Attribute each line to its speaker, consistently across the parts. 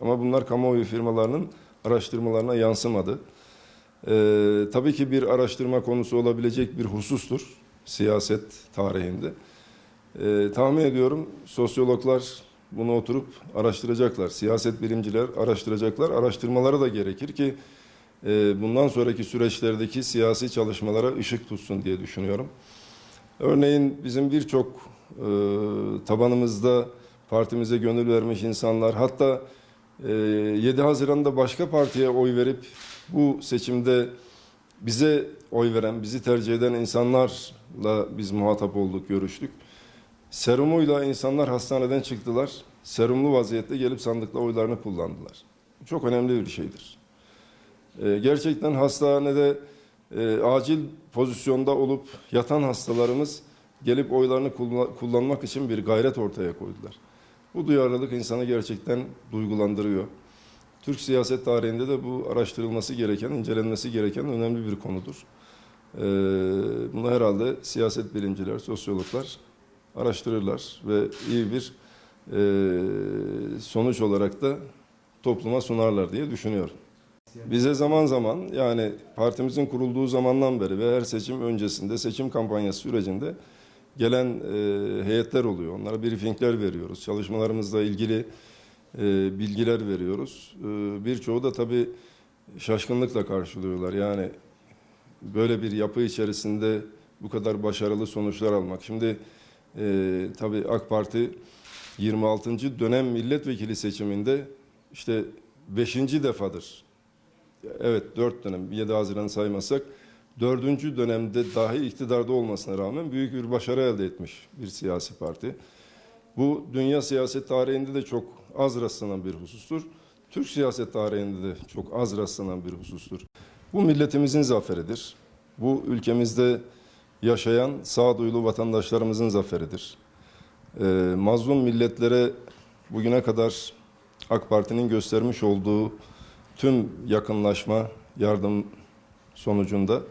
Speaker 1: Ama bunlar kamuoyu firmalarının araştırmalarına yansımadı. Ee, tabii ki bir araştırma konusu olabilecek bir husustur siyaset tarihinde. Ee, tahmin ediyorum sosyologlar bunu oturup araştıracaklar. Siyaset bilimciler araştıracaklar. Araştırmaları da gerekir ki e, bundan sonraki süreçlerdeki siyasi çalışmalara ışık tutsun diye düşünüyorum. Örneğin bizim birçok e, tabanımızda partimize gönül vermiş insanlar hatta 7 Haziran'da başka partiye oy verip bu seçimde bize oy veren, bizi tercih eden insanlarla biz muhatap olduk, görüştük. Serumuyla insanlar hastaneden çıktılar. Serumlu vaziyette gelip sandıkla oylarını kullandılar. Çok önemli bir şeydir. Ee, gerçekten hastanede e, acil pozisyonda olup yatan hastalarımız gelip oylarını kullan- kullanmak için bir gayret ortaya koydular. Bu duyarlılık insanı gerçekten duygulandırıyor. Türk siyaset tarihinde de bu araştırılması gereken, incelenmesi gereken önemli bir konudur. Ee, bunu herhalde siyaset bilimciler, sosyologlar araştırırlar ve iyi bir e, sonuç olarak da topluma sunarlar diye düşünüyorum. Bize zaman zaman yani partimizin kurulduğu zamandan beri ve her seçim öncesinde seçim kampanyası sürecinde gelen e, heyetler oluyor. Onlara briefingler veriyoruz. Çalışmalarımızla ilgili e, bilgiler veriyoruz. E, birçoğu da tabii şaşkınlıkla karşılıyorlar. Yani böyle bir yapı içerisinde bu kadar başarılı sonuçlar almak. Şimdi e, tabii AK Parti 26. dönem milletvekili seçiminde işte 5. defadır. Evet 4 dönem 7 Haziran saymazsak 4. dönemde dahi iktidarda olmasına rağmen büyük bir başarı elde etmiş bir siyasi parti. Bu dünya siyaset tarihinde de çok az rastlanan bir husustur. Türk siyaset tarihinde de çok az rastlanan bir husustur. Bu milletimizin zaferidir. Bu ülkemizde yaşayan sağduyulu vatandaşlarımızın zaferidir. Ee, mazlum milletlere bugüne kadar AK Parti'nin göstermiş olduğu tüm yakınlaşma, yardım sonucunda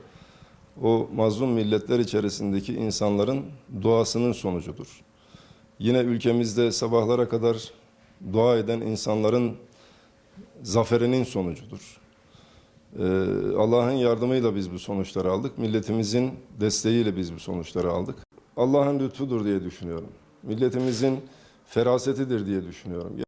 Speaker 1: o mazlum milletler içerisindeki insanların duasının sonucudur. Yine ülkemizde sabahlara kadar dua eden insanların zaferinin sonucudur. Ee, Allah'ın yardımıyla biz bu sonuçları aldık. Milletimizin desteğiyle biz bu sonuçları aldık. Allah'ın lütfudur diye düşünüyorum. Milletimizin ferasetidir diye düşünüyorum.